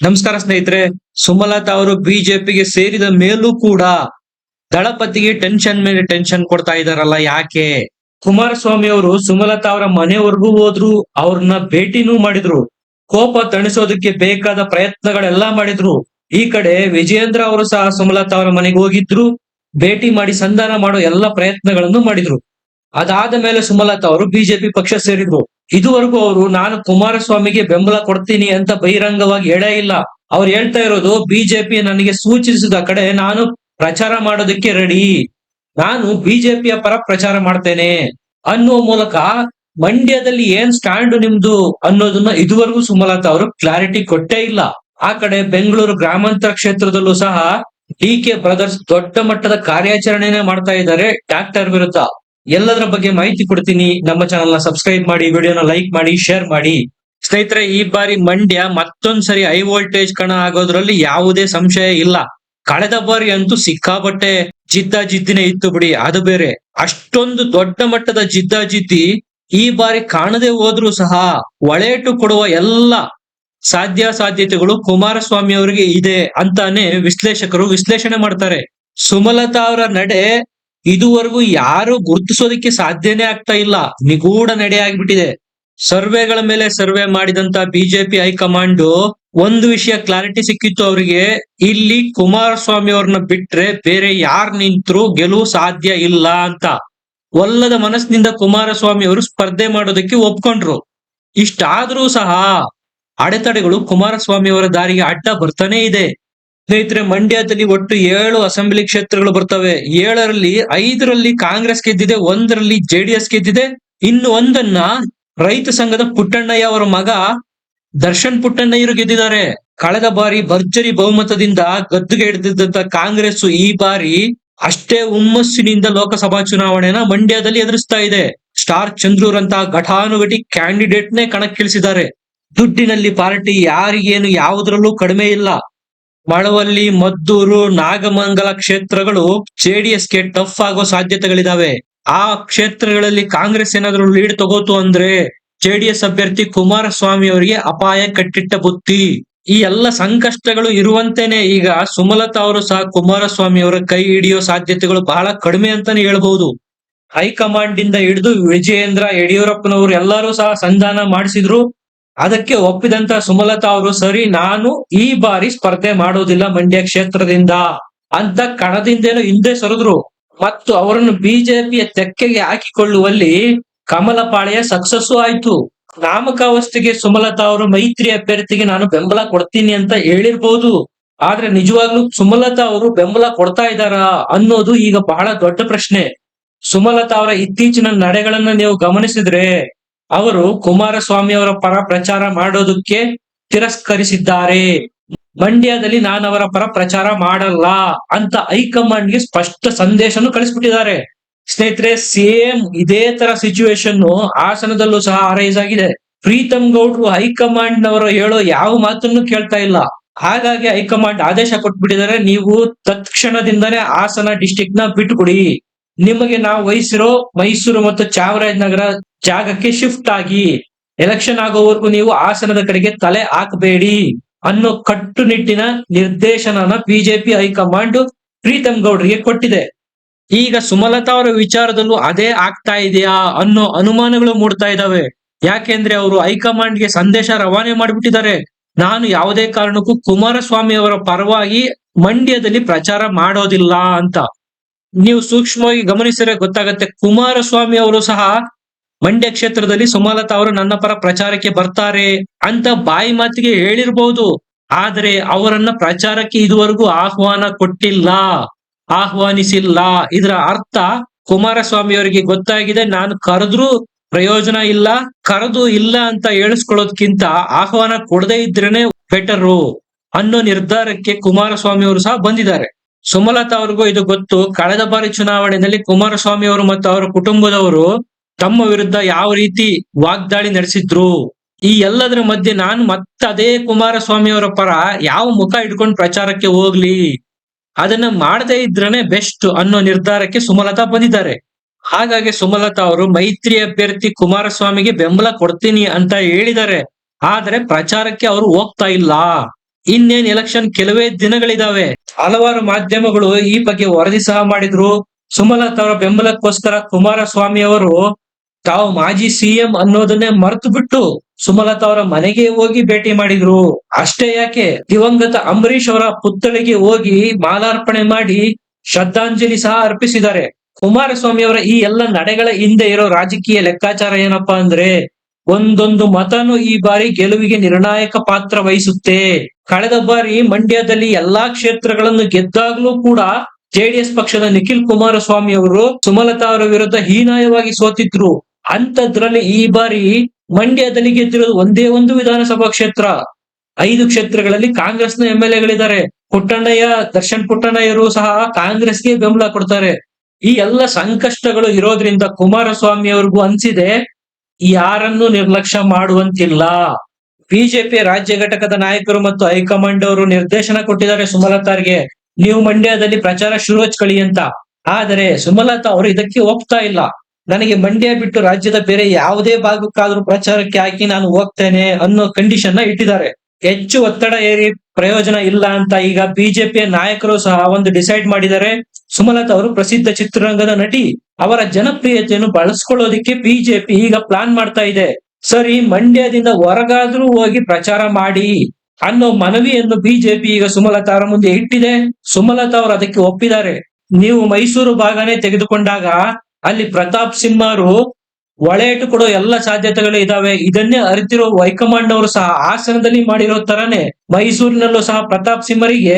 ನಮಸ್ಕಾರ ಸ್ನೇಹಿತರೆ, ಸುಮಲತಾ ಅವರು ಬಿಜೆಪಿಗೆ ಸೇರಿದ ಮೇಲೂ ಕೂಡ ದಳಪತಿಗೆ ಟೆನ್ಷನ್ ಮೇಲೆ ಟೆನ್ಷನ್ ಕೊಡ್ತಾ ಇದಾರಲ್ಲ, ಯಾಕೆ? ಕುಮಾರಸ್ವಾಮಿ ಅವರು ಸುಮಲತಾ ಅವರ ಮನೆವರೆಗೂ ಹೋದ್ರು, ಅವ್ರನ್ನ ಭೇಟಿನೂ ಮಾಡಿದ್ರು. ಕೋಪ ತಣಿಸೋದಕ್ಕೆ ಬೇಕಾದ ಪ್ರಯತ್ನಗಳೆಲ್ಲಾ ಮಾಡಿದ್ರು. ಈ ಕಡೆ ವಿಜಯೇಂದ್ರ ಅವರು ಸಹ ಸುಮಲತಾ ಅವರ ಮನೆಗೆ ಹೋಗಿದ್ರು, ಭೇಟಿ ಮಾಡಿ ಸಂಧಾನ ಮಾಡೋ ಎಲ್ಲ ಪ್ರಯತ್ನಗಳನ್ನು ಮಾಡಿದ್ರು. ಅದಾದ ಮೇಲೆ ಸುಮಲತಾ ಅವರು ಬಿಜೆಪಿ ಪಕ್ಷ ಸೇರಿದ್ರು. ಇದುವರೆಗೂ ಅವರು, ನಾನು ಕುಮಾರಸ್ವಾಮಿಗೆ ಬೆಂಬಲ ಕೊಡ್ತೀನಿ ಅಂತ ಬಹಿರಂಗವಾಗಿ ಹೇಳೇ ಇಲ್ಲ. ಅವ್ರು ಹೇಳ್ತಾ ಇರೋದು, ಬಿಜೆಪಿ ನನಗೆ ಸೂಚಿಸಿದ ಕಡೆ ನಾನು ಪ್ರಚಾರ ಮಾಡೋದಕ್ಕೆ ರೆಡಿ. ನಾನು ಬಿಜೆಪಿಯ ಪರ ಪ್ರಚಾರ ಮಾಡ್ತೇನೆ. ಅನ್ನುವ ಮೂಲಕ ಮಂಡ್ಯದಲ್ಲಿ ಏನ್ ಸ್ಟ್ಯಾಂಡ್ ನಿಮ್ದು ಅನ್ನೋದನ್ನ ಇದುವರೆಗೂ ಸುಮಲತಾ ಅವರು ಕ್ಲಾರಿಟಿ ಕೊಟ್ಟೇ ಇಲ್ಲ. ಆ ಕಡೆ ಬೆಂಗಳೂರು ಗ್ರಾಮಾಂತರ ಕ್ಷೇತ್ರದಲ್ಲೂ ಸಹ ಡಿ ಕೆ ಬ್ರದರ್ಸ್ ದೊಡ್ಡ ಮಟ್ಟದ ಕಾರ್ಯಾಚರಣೆನೇ ಮಾಡ್ತಾ ಇದ್ದಾರೆ ಡಾಕ್ಟರ್ ವಿರುದ್ಧ. ಎಲ್ಲದರ ಬಗ್ಗೆ ಮಾಹಿತಿ ಕೊಡ್ತೀನಿ. ನಮ್ಮ ಚಾನಲ್ನ ಸಬ್ಸ್ಕ್ರೈಬ್ ಮಾಡಿ ವಿಡಿಯೋನ ಲೈಕ್ ಮಾಡಿ ಶೇರ್ ಮಾಡಿ. ಸ್ನೇಹಿತರೆ, ಈ ಬಾರಿ ಮಂಡ್ಯ ಮತ್ತೊಂದ್ಸರಿ ಹೈ ವೋಲ್ಟೇಜ್ ಕಣ ಆಗೋದ್ರಲ್ಲಿ ಯಾವುದೇ ಸಂಶಯ ಇಲ್ಲ. ಕಳೆದ ಬಾರಿ ಅಂತೂ ಸಿಕ್ಕಾಪಟ್ಟೆ ಜಿದ್ದಾಜಿದ್ದಿನೇ ಇತ್ತು ಬಿಡಿ. ಅದು ಬೇರೆ. ಅಷ್ಟೊಂದು ದೊಡ್ಡ ಮಟ್ಟದ ಜಿದ್ದಾಜಿದ್ದಿ ಈ ಬಾರಿ ಕಾಣದೆ ಹೋದ್ರೂ ಸಹ ಒಳೇಟು ಕೊಡುವ ಎಲ್ಲ ಸಾಧ್ಯ ಸಾಧ್ಯತೆಗಳು ಕುಮಾರಸ್ವಾಮಿ ಅವರಿಗೆ ಇದೆ ಅಂತಾನೆ ವಿಶ್ಲೇಷಕರು ವಿಶ್ಲೇಷಣೆ ಮಾಡ್ತಾರೆ. ಸುಮಲತಾ ಅವರ ನಡೆ ಇದುವರೆಗೂ ಯಾರು ಗುರುತಿಸೋದಕ್ಕೆ ಸಾಧ್ಯನೇ ಆಗ್ತಾ ಇಲ್ಲ. ನಿಗೂಢ ನಡೆ ಆಗ್ಬಿಟ್ಟಿದೆ. ಸರ್ವೆಗಳ ಮೇಲೆ ಸರ್ವೆ ಮಾಡಿದಂತ ಬಿಜೆಪಿ ಹೈಕಮಾಂಡ್ ಒಂದು ವಿಷಯ ಕ್ಲಾರಿಟಿ ಸಿಕ್ಕಿತ್ತು ಅವರಿಗೆ. ಇಲ್ಲಿ ಕುಮಾರಸ್ವಾಮಿ ಅವ್ರನ್ನ ಬಿಟ್ರೆ ಬೇರೆ ಯಾರ್ ನಿಂತ್ರು ಗೆಲುವು ಸಾಧ್ಯ ಇಲ್ಲ ಅಂತ. ಒಲ್ಲದ ಮನಸ್ಸಿನಿಂದ ಕುಮಾರಸ್ವಾಮಿ ಅವರು ಸ್ಪರ್ಧೆ ಮಾಡೋದಕ್ಕೆ ಒಪ್ಕೊಂಡ್ರು. ಇಷ್ಟಾದ್ರೂ ಸಹ ಅಡೆತಡೆಗಳು ಕುಮಾರಸ್ವಾಮಿ ಅವರ ದಾರಿಗೆ ಅಡ್ಡ ಬರ್ತಾನೆ ಇದೆ. ಸ್ನೇಹಿತರೆ, ಮಂಡ್ಯದಲ್ಲಿ ಒಟ್ಟು ಏಳು ಅಸೆಂಬ್ಲಿ ಕ್ಷೇತ್ರಗಳು ಬರ್ತವೆ. ಏಳರಲ್ಲಿ ಐದರಲ್ಲಿ ಕಾಂಗ್ರೆಸ್ ಗೆದ್ದಿದೆ, ಒಂದರಲ್ಲಿ ಜೆಡಿಎಸ್ ಗೆದ್ದಿದೆ. ಇನ್ನು ಒಂದನ್ನ ರೈತ ಸಂಘದ ಪುಟ್ಟಣ್ಣಯ್ಯ ಅವರ ಮಗ ದರ್ಶನ್ ಪುಟ್ಟಣ್ಣಯ್ಯರು ಗೆದ್ದಿದ್ದಾರೆ. ಕಳೆದ ಬಾರಿ ಭರ್ಜರಿ ಬಹುಮತದಿಂದ ಗದ್ದುಗೆ ಹಿಡಿದಿದ್ದಂತ ಕಾಂಗ್ರೆಸ್ ಈ ಬಾರಿ ಅಷ್ಟೇ ಹುಮ್ಮಸ್ಸಿನಿಂದ ಲೋಕಸಭಾ ಚುನಾವಣೆನ ಮಂಡ್ಯದಲ್ಲಿ ಎದುರಿಸ್ತಾ ಇದೆ. ಸ್ಟಾರ್ ಚಂದ್ರೂರ್ ಅಂತ ಘಟಾನುಘಟಿ ಕ್ಯಾಂಡಿಡೇಟ್ ನೇ ಕಣಕ್ಕಿಳಿಸಿದ್ದಾರೆ. ದುಡ್ಡಿನಲ್ಲಿ ಪಾರ್ಟಿ ಯಾರಿಗೇನು ಯಾವುದರಲ್ಲೂ ಕಡಿಮೆ ಇಲ್ಲ. ಮಳವಳ್ಳಿ, ಮದ್ದೂರು, ನಾಗಮಂಗಲ ಕ್ಷೇತ್ರಗಳು ಜೆಡಿಎಸ್ಗೆ ಟಫ್ ಆಗೋ ಸಾಧ್ಯತೆಗಳಿದಾವೆ. ಆ ಕ್ಷೇತ್ರಗಳಲ್ಲಿ ಕಾಂಗ್ರೆಸ್ ಏನಾದರೂ ಲೀಡ್ ತಗೋತು ಅಂದ್ರೆ ಜೆಡಿಎಸ್ ಅಭ್ಯರ್ಥಿ ಕುಮಾರಸ್ವಾಮಿ ಅವರಿಗೆ ಅಪಾಯ, ಕಟ್ಟಿಟ್ಟ ಬುತ್ತಿ. ಈ ಎಲ್ಲ ಸಂಕಷ್ಟಗಳು ಇರುವಂತೇನೆ ಈಗ ಸುಮಲತಾ ಅವರು ಸಹ ಕುಮಾರಸ್ವಾಮಿ ಅವರ ಕೈ ಹಿಡಿಯೋ ಸಾಧ್ಯತೆಗಳು ಬಹಳ ಕಡಿಮೆ ಅಂತಾನೆ ಹೇಳ್ಬಹುದು ಹೈಕಮಾಂಡ್ ಇಂದ ಹಿಡಿದು ವಿಜಯೇಂದ್ರ ಯಡಿಯೂರಪ್ಪನವರು ಎಲ್ಲರೂ ಸಹ ಸಂಧಾನ ಮಾಡಿಸಿದ್ರು. ಅದಕ್ಕೆ ಒಪ್ಪಿದಂತ ಸುಮಲತಾ ಅವರು, ಸರಿ, ನಾನು ಈ ಬಾರಿ ಸ್ಪರ್ಧೆ ಮಾಡೋದಿಲ್ಲ ಮಂಡ್ಯ ಕ್ಷೇತ್ರದಿಂದ ಅಂತ ಕಣದಿಂದೇನೋ ಹಿಂದೆ ಸರಿದ್ರು. ಮತ್ತು ಅವರನ್ನು ಬಿಜೆಪಿಯ ತೆಕ್ಕೆಗೆ ಹಾಕಿಕೊಳ್ಳುವಲ್ಲಿ ಕಮಲ ಸಕ್ಸಸ್ಸು ಸಕ್ಸಸ್ ಆಯ್ತು. ನಾಮಕಾವಸ್ಥೆಗೆ ಸುಮಲತಾ ಅವರು ಮೈತ್ರಿ ಅಭ್ಯರ್ಥಿಗೆ ನಾನು ಬೆಂಬಲ ಕೊಡ್ತೀನಿ ಅಂತ ಹೇಳಿರ್ಬೋದು. ಆದ್ರೆ ನಿಜವಾಗ್ಲೂ ಸುಮಲತಾ ಅವರು ಬೆಂಬಲ ಕೊಡ್ತಾ ಇದ್ದಾರಾ ಅನ್ನೋದು ಈಗ ಬಹಳ ದೊಡ್ಡ ಪ್ರಶ್ನೆ. ಸುಮಲತಾ ಅವರ ಇತ್ತೀಚಿನ ನಡೆಗಳನ್ನ ನೀವು ಗಮನಿಸಿದ್ರೆ ಅವರು ಕುಮಾರಸ್ವಾಮಿ ಅವರ ಪರ ಪ್ರಚಾರ ಮಾಡೋದಕ್ಕೆ ತಿರಸ್ಕರಿಸಿದ್ದಾರೆ. ಮಂಡ್ಯದಲ್ಲಿ ನಾನು ಅವರ ಪರ ಪ್ರಚಾರ ಮಾಡಲ್ಲ ಅಂತ ಹೈಕಮಾಂಡ್ಗೆ ಸ್ಪಷ್ಟ ಸಂದೇಶನು ಕಳಿಸ್ಬಿಟ್ಟಿದ್ದಾರೆ. ಸ್ನೇಹಿತರೆ, ಸೇಮ್ ಇದೇ ತರ ಸಿಚುವೇಶನ್ ಹಾಸನದಲ್ಲೂ ಸಹ ಅರೈಸ್ ಆಗಿದೆ. ಪ್ರೀತಮ್ ಗೌಡ್ರು ಹೈಕಮಾಂಡ್ ನವರು ಹೇಳೋ ಯಾವ ಮಾತನ್ನು ಕೇಳ್ತಾ ಇಲ್ಲ. ಹಾಗಾಗಿ ಹೈಕಮಾಂಡ್ ಆದೇಶ ಕೊಟ್ಬಿಟ್ಟಿದ್ದಾರೆ. ನೀವು ತತ್ಕ್ಷಣದಿಂದನೇ ಹಾಸನ ಡಿಸ್ಟಿಕ್ನ ಬಿಟ್ಟುಕೊಡಿ. ನಿಮಗೆ ನಾವು ವಹಿಸಿರೋ ಮೈಸೂರು ಮತ್ತು ಚಾಮರಾಜನಗರ ಜಾಗಕ್ಕೆ ಶಿಫ್ಟ್ ಆಗಿ ಎಲೆಕ್ಷನ್ ಆಗೋವರೆಗೂ ನೀವು ಹಾಸನದ ಕಡೆಗೆ ತಲೆ ಹಾಕಬೇಡಿ ಅನ್ನೋ ಕಟ್ಟುನಿಟ್ಟಿನ ನಿರ್ದೇಶನನ ಬಿಜೆಪಿ ಹೈಕಮಾಂಡ್ ಪ್ರೀತಮ್ ಗೌಡ್ರಿಗೆ ಕೊಟ್ಟಿದೆ. ಈಗ ಸುಮಲತಾ ಅವರ ವಿಚಾರದಲ್ಲೂ ಅದೇ ಆಗ್ತಾ ಇದೆಯಾ ಅನ್ನೋ ಅನುಮಾನಗಳು ಮೂಡ್ತಾ ಇದಾವೆ. ಯಾಕೆಂದ್ರೆ ಅವರು ಹೈಕಮಾಂಡ್ಗೆ ಸಂದೇಶ ರವಾನೆ ಮಾಡಿಬಿಟ್ಟಿದ್ದಾರೆ. ನಾನು ಯಾವುದೇ ಕಾರಣಕ್ಕೂ ಕುಮಾರಸ್ವಾಮಿ ಅವರ ಪರವಾಗಿ ಮಂಡ್ಯದಲ್ಲಿ ಪ್ರಚಾರ ಮಾಡೋದಿಲ್ಲ ಅಂತ. ನೀವು ಸೂಕ್ಷ್ಮವಾಗಿ ಗಮನಿಸಿದ್ರೆ ಗೊತ್ತಾಗತ್ತೆ. ಕುಮಾರಸ್ವಾಮಿ ಅವರು ಸಹ ಮಂಡ್ಯ ಕ್ಷೇತ್ರದಲ್ಲಿ ಸುಮಲತಾ ಅವರು ನನ್ನ ಪರ ಪ್ರಚಾರಕ್ಕೆ ಬರ್ತಾರೆ ಅಂತ ಬಾಯಿ ಮಾತಿಗೆ ಹೇಳಿರ್ಬಹುದು ಆದರೆ ಅವರನ್ನ ಪ್ರಚಾರಕ್ಕೆ ಇದುವರೆಗೂ ಆಹ್ವಾನ ಕೊಟ್ಟಿಲ್ಲ. ಆಹ್ವಾನಿಸಿಲ್ಲ. ಇದರ ಅರ್ಥ ಕುಮಾರಸ್ವಾಮಿ ಅವರಿಗೆ ಗೊತ್ತಾಗಿದೆ. ನಾನು ಕರೆದ್ರು ಪ್ರಯೋಜನ ಇಲ್ಲ. ಕರೆದು ಇಲ್ಲ ಅಂತ ಹೇಳಿಸ್ಕೊಳ್ಳೋದ್ಕಿಂತ ಆಹ್ವಾನ ಕೊಡದೇ ಇದ್ರೇನೆ ಬೆಟರು ಅನ್ನೋ ನಿರ್ಧಾರಕ್ಕೆ ಕುಮಾರಸ್ವಾಮಿ ಅವರು ಸಹ ಬಂದಿದ್ದಾರೆ. ಸುಮಲತಾ ಅವ್ರಿಗೂ ಇದು ಗೊತ್ತು. ಕಳೆದ ಬಾರಿ ಚುನಾವಣೆಯಲ್ಲಿ ಕುಮಾರಸ್ವಾಮಿ ಅವರು ಮತ್ತು ಅವರ ಕುಟುಂಬದವರು ತಮ್ಮ ವಿರುದ್ಧ ಯಾವ ರೀತಿ ವಾಗ್ದಾಳಿ ನಡೆಸಿದ್ರು. ಈ ಎಲ್ಲದರ ಮಧ್ಯೆ ನಾನು ಮತ್ತೆ ಅದೇ ಕುಮಾರಸ್ವಾಮಿ ಅವರ ಪರ ಯಾವ ಮುಖ ಇಟ್ಕೊಂಡು ಪ್ರಚಾರಕ್ಕೆ ಹೋಗ್ಲಿ. ಅದನ್ನ ಮಾಡದೇ ಇದ್ರನೆ ಬೆಸ್ಟ್ ಅನ್ನೋ ನಿರ್ಧಾರಕ್ಕೆ ಸುಮಲತಾ ಬಂದಿದ್ದಾರೆ. ಹಾಗಾಗಿ ಸುಮಲತಾ ಅವರು ಮೈತ್ರಿ ಅಭ್ಯರ್ಥಿ ಕುಮಾರಸ್ವಾಮಿಗೆ ಬೆಂಬಲ ಕೊಡ್ತೀನಿ ಅಂತ ಹೇಳಿದ್ದಾರೆ. ಆದರೆ ಪ್ರಚಾರಕ್ಕೆ ಅವರು ಹೋಗ್ತಾ ಇಲ್ಲ. ಇನ್ನೇನ್ ಎಲೆಕ್ಷನ್ ಕೆಲವೇ ದಿನಗಳಿದಾವೆ. ಹಲವಾರು ಮಾಧ್ಯಮಗಳು ಈ ಬಗ್ಗೆ ವರದಿ ಸಹ ಮಾಡಿದ್ರು. ಸುಮಲತಾ ಅವರ ಬೆಂಬಲಕ್ಕೋಸ್ಕರ ಕುಮಾರಸ್ವಾಮಿ ಅವರು ತಾವು ಮಾಜಿ ಸಿಎಂ ಅನ್ನೋದನ್ನೇ ಮರೆತು ಬಿಟ್ಟು ಸುಮಲತಾ ಅವರ ಮನೆಗೆ ಹೋಗಿ ಭೇಟಿ ಮಾಡಿದ್ರು. ಅಷ್ಟೇ ಯಾಕೆ? ದಿವಂಗತ ಅಂಬರೀಶ್ ಅವರ ಪುತ್ಥಳಿಗೆ ಹೋಗಿ ಮಾಲಾರ್ಪಣೆ ಮಾಡಿ ಶ್ರದ್ಧಾಂಜಲಿ ಸಹ ಅರ್ಪಿಸಿದ್ದಾರೆ. ಕುಮಾರಸ್ವಾಮಿ ಅವರ ಈ ಎಲ್ಲ ನಡೆಗಳ ಹಿಂದೆ ಇರೋ ರಾಜಕೀಯ ಲೆಕ್ಕಾಚಾರ ಏನಪ್ಪಾ ಅಂದ್ರೆ ಒಂದೊಂದು ಮತನು ಈ ಬಾರಿ ಗೆಲುವಿಗೆ ನಿರ್ಣಾಯಕ ಪಾತ್ರ ವಹಿಸುತ್ತೆ. ಕಳೆದ ಬಾರಿ ಮಂಡ್ಯದಲ್ಲಿ ಎಲ್ಲಾ ಕ್ಷೇತ್ರಗಳನ್ನು ಗೆದ್ದಾಗ್ಲೂ ಕೂಡ ಜೆಡಿಎಸ್ ಪಕ್ಷದ ನಿಖಿಲ್ ಕುಮಾರಸ್ವಾಮಿ ಅವರು ಸುಮಲತಾ ಅವರ ವಿರುದ್ಧ ಹೀನಾಯವಾಗಿ ಸೋತಿದ್ರು. ಅಂತದ್ರಲ್ಲಿ ಈ ಬಾರಿ ಮಂಡ್ಯದಲ್ಲಿ ಗೆದ್ದಿರೋದು ಒಂದೇ ಒಂದು ವಿಧಾನಸಭಾ ಕ್ಷೇತ್ರ. ಐದು ಕ್ಷೇತ್ರಗಳಲ್ಲಿ ಕಾಂಗ್ರೆಸ್ನ ಎಂ ಎಲ್ ಎಗಳಿದ್ದಾರೆ. ಪುಟ್ಟಣ್ಣಯ್ಯ, ದರ್ಶನ್ ಪುಟ್ಟಣ್ಣಯ್ಯರು ಸಹ ಕಾಂಗ್ರೆಸ್ಗೆ ಬೆಂಬಲ ಕೊಡ್ತಾರೆ. ಈ ಎಲ್ಲ ಸಂಕಷ್ಟಗಳು ಇರೋದ್ರಿಂದ ಕುಮಾರಸ್ವಾಮಿ ಅವ್ರಿಗೂ ಅನ್ಸಿದೆ. ಯಾರನ್ನು ನಿರ್ಲಕ್ಷ್ಯ ಮಾಡುವಂತಿಲ್ಲ. ಬಿಜೆಪಿ ರಾಜ್ಯ ಘಟಕದ ನಾಯಕರು ಮತ್ತು ಹೈಕಮಾಂಡ್ ಅವರು ನಿರ್ದೇಶನ ಕೊಟ್ಟಿದ್ದಾರೆ ಸುಮಲತಾರ್ಗೆ ನೀವು ಮಂಡ್ಯದಲ್ಲಿ ಪ್ರಚಾರ ಶುರು ಹಚ್ಕೊಳ್ಳಿ ಅಂತ. ಆದರೆ ಸುಮಲತಾ ಅವರು ಇದಕ್ಕೆ ಒಪ್ತಾ ಇಲ್ಲ. ನನಗೆ ಮಂಡ್ಯ ಬಿಟ್ಟು ರಾಜ್ಯದ ಬೇರೆ ಯಾವುದೇ ಭಾಗಕ್ಕಾದ್ರೂ ಪ್ರಚಾರಕ್ಕೆ ಹಾಕಿ ನಾನು ಹೋಗ್ತೇನೆ ಅನ್ನೋ ಕಂಡೀಷನ್ನ ಇಟ್ಟಿದ್ದಾರೆ. ಹೆಚ್ಚು ಒತ್ತಡ ಏರಿ ಪ್ರಯೋಜನ ಇಲ್ಲ ಅಂತ ಈಗ ಬಿಜೆಪಿಯ ನಾಯಕರು ಸಹ ಒಂದು ಡಿಸೈಡ್ ಮಾಡಿದ್ದಾರೆ. ಸುಮಲತಾ ಅವರು ಪ್ರಸಿದ್ಧ ಚಿತ್ರರಂಗದ ನಟಿ. ಅವರ ಜನಪ್ರಿಯತೆಯನ್ನು ಬಳಸ್ಕೊಳ್ಳೋದಿಕ್ಕೆ ಬಿಜೆಪಿ ಈಗ ಪ್ಲಾನ್ ಮಾಡ್ತಾ ಇದೆ. ಸರಿ, ಮಂಡ್ಯದಿಂದ ಹೊರಗಾದ್ರೂ ಹೋಗಿ ಪ್ರಚಾರ ಮಾಡಿ ಅನ್ನೋ ಮನವಿಯನ್ನು ಬಿಜೆಪಿ ಈಗ ಸುಮಲತಾ ಅವರ ಮುಂದೆ ಇಟ್ಟಿದೆ. ಸುಮಲತಾ ಅವರು ಅದಕ್ಕೆ ಒಪ್ಪಿದ್ದಾರೆ. ನೀವು ಮೈಸೂರು ಭಾಗನೇ ತೆಗೆದುಕೊಂಡಾಗ ಅಲ್ಲಿ ಪ್ರತಾಪ್ ಸಿಂಹರು ಒಳೆಯಿಟ್ಟು ಕೊಡೋ ಎಲ್ಲ ಸಾಧ್ಯತೆಗಳು ಇದಾವೆ. ಇದನ್ನೇ ಅರಿತಿರೋ ಹೈಕಮಾಂಡ್ ಅವರು ಸಹ ಆಸನದಲ್ಲಿ ಮಾಡಿರೋ ತರನೇ ಮೈಸೂರಿನಲ್ಲೂ ಸಹ ಪ್ರತಾಪ್ ಸಿಂಹರಿಗೆ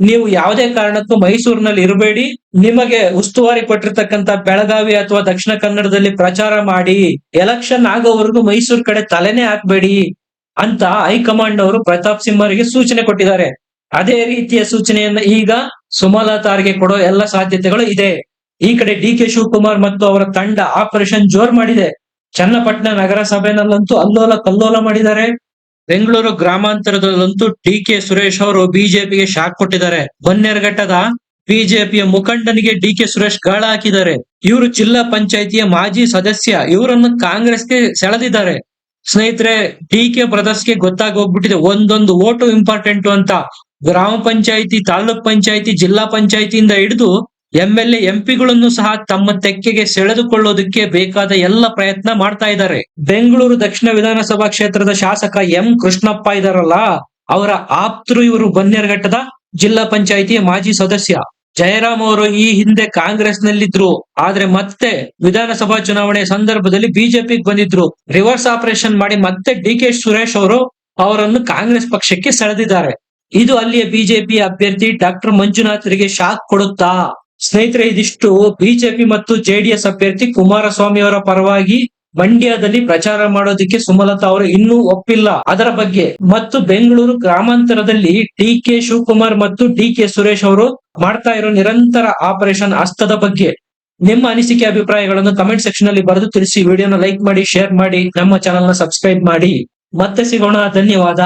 ನೀವು ಯಾವುದೇ ಕಾರಣಕ್ಕೂ ಮೈಸೂರಿನಲ್ಲಿ ಇರಬೇಡಿ. ನಿಮಗೆ ಉಸ್ತುವಾರಿ ಕೊಟ್ಟಿರ್ತಕ್ಕಂತ ಬೆಳಗಾವಿ ಅಥವಾ ದಕ್ಷಿಣ ಕನ್ನಡದಲ್ಲಿ ಪ್ರಚಾರ ಮಾಡಿ ಎಲೆಕ್ಷನ್ ಆಗೋವರೆಗೂ ಮೈಸೂರು ಕಡೆ ತಲೆನೇ ಹಾಕ್ಬೇಡಿ ಅಂತ ಹೈಕಮಾಂಡ್ ಅವರು ಪ್ರತಾಪ್ ಸಿಂಹರಿಗೆ ಸೂಚನೆ ಕೊಟ್ಟಿದ್ದಾರೆ. ಅದೇ ರೀತಿಯ ಸೂಚನೆಯನ್ನ ಈಗ ಸುಮಲತಾರ್ಗೆ ಕೊಡೋ ಎಲ್ಲ ಸಾಧ್ಯತೆಗಳು ಇದೆ. ಈ ಕಡೆ ಡಿ ಕೆ ಶಿವಕುಮಾರ್ ಮತ್ತು ಅವರ ತಂಡ ಆಪರೇಷನ್ ಜೋರ್ ಮಾಡಿದೆ. ಚನ್ನಪಟ್ಟಣ ನಗರಸಭೆನಲ್ಲಂತೂ ಅಲ್ಲೋಲ ಕಲ್ಲೋಲ ಮಾಡಿದ್ದಾರೆ. ಬೆಂಗಳೂರು ಗ್ರಾಮಾಂತರದಲ್ಲಂತೂ ಡಿ ಕೆ ಸುರೇಶ್ ಅವರು ಬಿಜೆಪಿಗೆ ಶಾಕ್ ಕೊಟ್ಟಿದ್ದಾರೆ. ಬನ್ನೇರ್ಘಟ್ಟದ ಬಿಜೆಪಿಯ ಮುಖಂಡನಿಗೆ ಡಿ ಕೆ ಸುರೇಶ್ ಗಾಳ ಹಾಕಿದ್ದಾರೆ. ಇವರು ಜಿಲ್ಲಾ ಪಂಚಾಯಿತಿಯ ಮಾಜಿ ಸದಸ್ಯ. ಇವರನ್ನು ಕಾಂಗ್ರೆಸ್ಗೆ ಸೆಳೆದಿದ್ದಾರೆ. ಸ್ನೇಹಿತರೆ ಡಿ ಕೆ ಬ್ರದರ್ಸ್ಗೆ ಗೊತ್ತಾಗೋಗ್ಬಿಟ್ಟಿದೆ. ಒಂದೊಂದು ಓಟು ಇಂಪಾರ್ಟೆಂಟ್ ಅಂತ. ಗ್ರಾಮ ಪಂಚಾಯಿತಿ, ತಾಲೂಕ್ ಪಂಚಾಯಿತಿ, ಜಿಲ್ಲಾ ಪಂಚಾಯಿತಿಯಿಂದ ಹಿಡಿದು ಎಂ ಎಲ್ ಎಂ ಪಿಗಳನ್ನು ಸಹ ತಮ್ಮ ತೆಕ್ಕೆಗೆ ಸೆಳೆದುಕೊಳ್ಳೋದಕ್ಕೆ ಬೇಕಾದ ಎಲ್ಲ ಪ್ರಯತ್ನ ಮಾಡ್ತಾ ಇದ್ದಾರೆ. ಬೆಂಗಳೂರು ದಕ್ಷಿಣ ವಿಧಾನಸಭಾ ಕ್ಷೇತ್ರದ ಶಾಸಕ ಎಂ ಕೃಷ್ಣಪ್ಪ ಇದಾರಲ್ಲ ಅವರ ಆಪ್ತರು ಇವರು ಬನ್ನೇರ್ಘಟ್ಟದ ಜಿಲ್ಲಾ ಪಂಚಾಯಿತಿಯ ಮಾಜಿ ಸದಸ್ಯ. ಜಯರಾಮ್ ಅವರು ಈ ಹಿಂದೆ ಕಾಂಗ್ರೆಸ್ ನಲ್ಲಿದ್ರು ಆದ್ರೆ ಮತ್ತೆ ವಿಧಾನಸಭಾ ಚುನಾವಣೆ ಸಂದರ್ಭದಲ್ಲಿ ಬಿಜೆಪಿಗೆ ಬಂದಿದ್ರು. ರಿವರ್ಸ್ ಆಪರೇಷನ್ ಮಾಡಿ ಮತ್ತೆ ಡಿ ಕೆ ಸುರೇಶ್ ಅವರು ಅವರನ್ನು ಕಾಂಗ್ರೆಸ್ ಪಕ್ಷಕ್ಕೆ ಸೆಳೆದಿದ್ದಾರೆ. ಇದು ಅಲ್ಲಿಯ ಬಿಜೆಪಿ ಅಭ್ಯರ್ಥಿ ಡಾಕ್ಟರ್ ಮಂಜುನಾಥರಿಗೆ ಶಾಕ್ ಕೊಡುತ್ತಾ? ಸ್ನೇಹಿತರೆ, ಇದಿಷ್ಟು ಬಿಜೆಪಿ ಮತ್ತು ಜೆಡಿಎಸ್ ಅಭ್ಯರ್ಥಿ ಕುಮಾರಸ್ವಾಮಿ ಅವರ ಪರವಾಗಿ ಮಂಡ್ಯದಲ್ಲಿ ಪ್ರಚಾರ ಮಾಡೋದಕ್ಕೆ ಸುಮಲತಾ ಅವರು ಇನ್ನೂ ಒಪ್ಪಿಲ್ಲ. ಅದರ ಬಗ್ಗೆ ಮತ್ತು ಬೆಂಗಳೂರು ಗ್ರಾಮಾಂತರದಲ್ಲಿ ಡಿ ಕೆ ಶಿವಕುಮಾರ್ ಮತ್ತು ಡಿ ಕೆ ಸುರೇಶ್ ಅವರು ಮಾಡ್ತಾ ಇರೋ ನಿರಂತರ ಆಪರೇಷನ್ ಹಸ್ತದ ಬಗ್ಗೆ ನಿಮ್ಮ ಅನಿಸಿಕೆ ಅಭಿಪ್ರಾಯಗಳನ್ನು ಕಮೆಂಟ್ ಸೆಕ್ಷನ್ ಅಲ್ಲಿ ಬರೆದು ತಿಳಿಸಿ. ವಿಡಿಯೋನ ಲೈಕ್ ಮಾಡಿ ಶೇರ್ ಮಾಡಿ, ನಮ್ಮ ಚಾನೆಲ್ನ ಸಬ್ಸ್ಕ್ರೈಬ್ ಮಾಡಿ. ಮತ್ತೆ ಸಿಗೋಣ. ಧನ್ಯವಾದ.